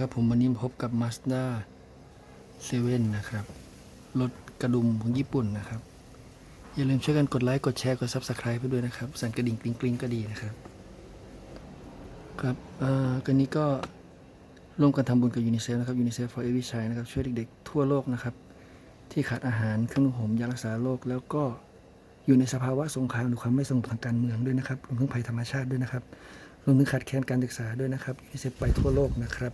ครับผมวันนี้พบกับ Mazda 7 นะครับ รถกระดุมของญี่ปุ่นนะครับ อย่าลืมช่วยกันกดไลค์ กดแชร์ กด Subscribe ไปด้วยนะครับ สั่นกระดิ่งกริ๊งกริ๊งก็ดีนะครับ ครับเอ่อกันนี้ก็ร่วมกันทำบุญกับยูนิเซฟนะครับยูนิเซฟ for every child นะครับ ช่วยเด็กๆ ทั่วโลกนะครับ ที่ขาดอาหารเครื่องนุ่งห่มยารักษาโรคแล้วก็อยู่ในสภาวะสงครามหรือความไม่สงบทางการเมืองด้วยนะครับรวมถึงภัยธรรมชาติด้วยนะครับ รวมถึงขาดแคลนการศึกษาด้วยนะครับยูนิเซฟไปทั่วโลกนะครับ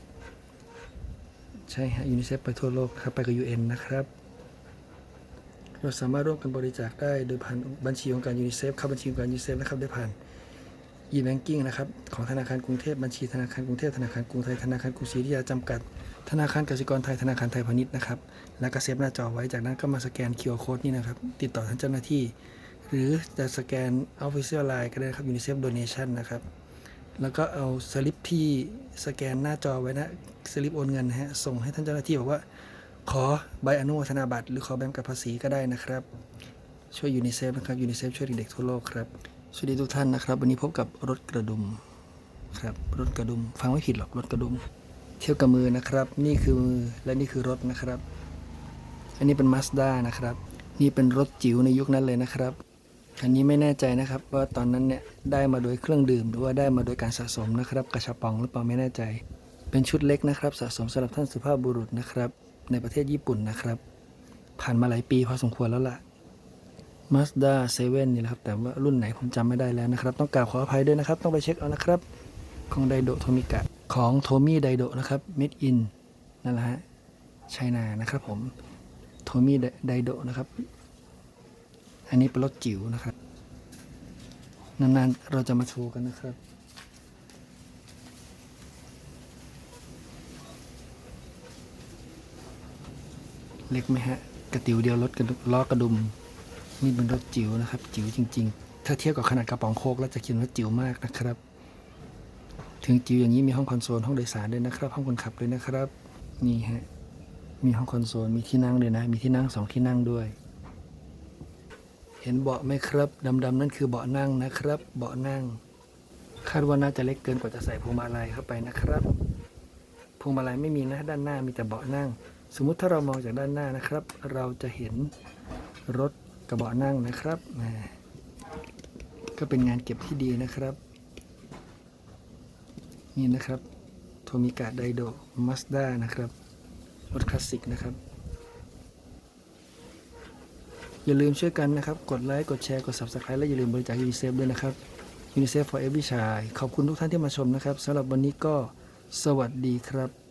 ใช่ฮะยูนิเซฟไปทั่วโลกครับไปกับ UN นะครับ เราสามารถร่วมกันบริจาคได้โดยผ่านบัญชีของการยูนิเซฟเข้าบัญชีของการยูนิเซฟนะครับได้ผ่าน e-banking นะครับ ของธนาคารกรุงเทพบัญชีธนาคารกรุงเทพธนาคารกรุงไทยธนาคารกรุงศรีอยุธยาจำกัด ธนาคารกสิกรไทยธนาคารไทยพาณิชย์นะครับแล้วก็เซฟหน้าจอไว้จากนั้นก็มาสแกน QR Code นี่นะครับ ติดต่อท่านเจ้าหน้าที่ หรือจะสแกน Official Line ก็ได้ครับ UNICEF Donation นะครับ แล้วก็เอาสลิปที่สแกนหน้าจอไว้นะสลิปโอนเงินฮะส่งให้ท่านเจ้าหน้าที่บอกว่า ขอใบอนุโมทนาบัตรหรือขอใบกำกับภาษีก็ได้นะครับ ช่วยยูนิเซฟนะครับยูนิเซฟช่วยเด็กๆทั่วโลกครับ สวัสดีทุกท่านนะครับ วันนี้พบกับรถกระดุมครับรถกระดุม ฟังไม่ผิดหรอกรถกระดุม เที่ยวกับมือนะครับ นี่คือมือและนี่คือรถนะครับ อันนี้เป็น Mazda นะครับ นี่เป็นรถจิ๋วในยุคนั้นเลยนะครับ อันนี้ไม่แน่ใจนะครับว่าตอนนั้นเนี่ยได้มาโดยเครื่องดื่มหรือว่าได้มาโดยการสะสมนะครับ กระชับปองหรือเปล่าไม่แน่ใจ เป็นชุดเล็กนะครับ สะสมสำหรับท่านสุภาพบุรุษนะครับ ในประเทศญี่ปุ่นนะครับ ผ่านมาหลายปีพอสมควรแล้วล่ะ Mazda 7นี่แหละครับ แต่ว่ารุ่นไหนผมจำไม่ได้แล้วนะครับ ต้องกราบขออภัยด้วยนะครับ ต้องไปเช็คเอานะครับ ของไดโดโทมิกะของโทมี่ไดโดนะครับ Made in นั่นแหละฮะไชน่านะครับผมโทมี่ไดโดนะครับ อันนี้เป็นรถจิ๋วนะครับ นานๆเราจะมาโชว์กันนะครับ เล็กไหมฮะ กระติวเดียวรถกระล้อกระดุม นี่เป็นรถจิ๋วนะครับ จิ๋วจริง ๆ ถ้าเทียบกับขนาดกระป๋องโคกแล้วจะคิดว่าจิ๋วมากนะครับ ถึงจิ๋วอย่างนี้มีห้องคอนโซลห้องโดยสารด้วยนะครับ ห้องคนขับด้วยนะครับ นี่ฮะ มีห้องคอนโซล มีที่นั่งด้วยนะ มีที่นั่งสองที่นั่งด้วย ห็นเบาะไหมครับดำๆนั่นคือเบาะนั่งนะครับ เบาะนั่ง คาดว่าน่าจะเล็กเกินกว่าจะใส่พวงมาลัยเข้าไปนะครับพวงมาลัยไม่มีนะด้านหน้ามีแต่เบาะนั่ง สมมุติถ้าเรามองจากด้านหน้านะครับ เราจะเห็นรถกระเบาะนั่งนะครับก็เป็นงานเก็บที่ดีนะครับ นี่นะครับโทมิกะไดโดมาสด้านะครับรถคลาสสิกนะครับ อย่าลืมช่วยกันนะครับ กดไลค์ กดแชร์ กด Subscribe และอย่าลืมบริจาคยูนิเซฟด้วยนะครับยูนิเซฟ for Every Child ขอบคุณทุกท่านที่มาชมนะครับสำหรับวันนี้ก็สวัสดีครับ